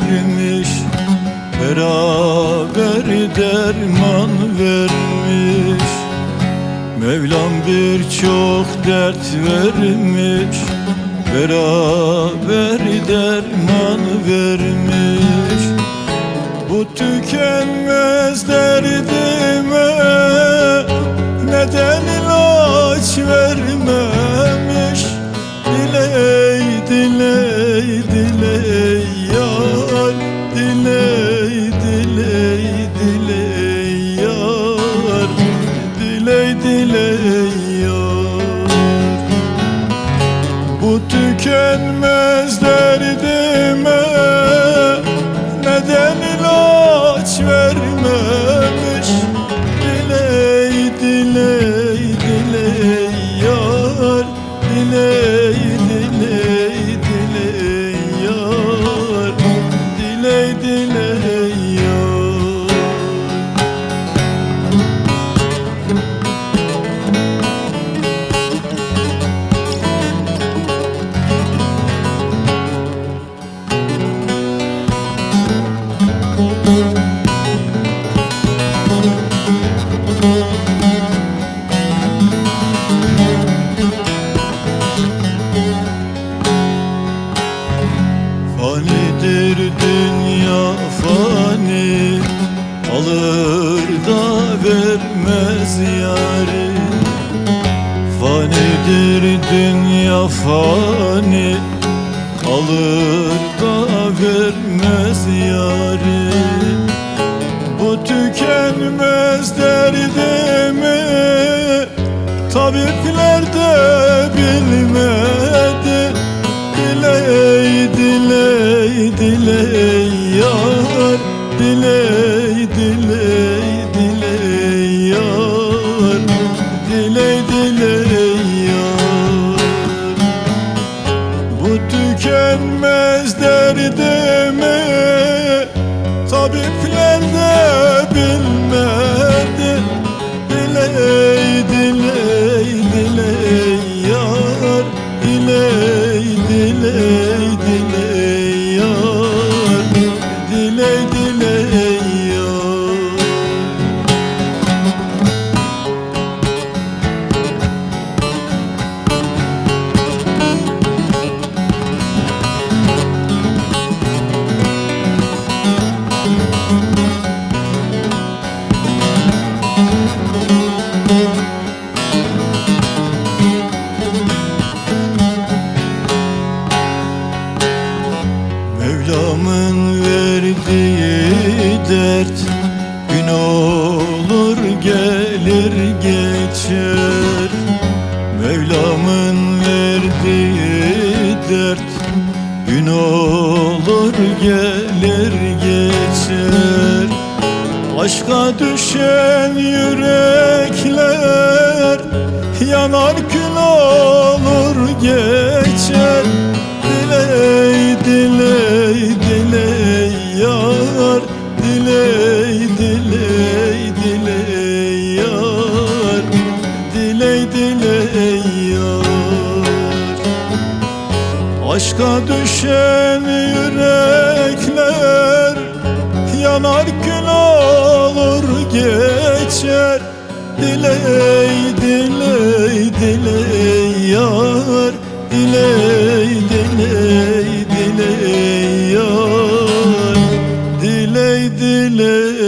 vermiş Beraber derman vermiş. Mevlam birçok dert vermiş Beraber derman vermiş. Bu tükenmez derdi tükenmez derdime Fanidir dünya fani? Alır da vermez yari Fanidir dünya fani. Alır da vermez yari Bu tükenmez derdimi Tabipler Diley diley yar Bu tükenmez derdimi Tabipler olur gelir geçer. Mevlamın verdiği dert Gün olur gelir geçer. Aşka düşen yürekler Yanar kül olur geçer. Diley diley diley yar Diley Aşka düşen yürekler Yanar kül olur geçer. Diley diley diley yar Diley diley diley yar. Diley diley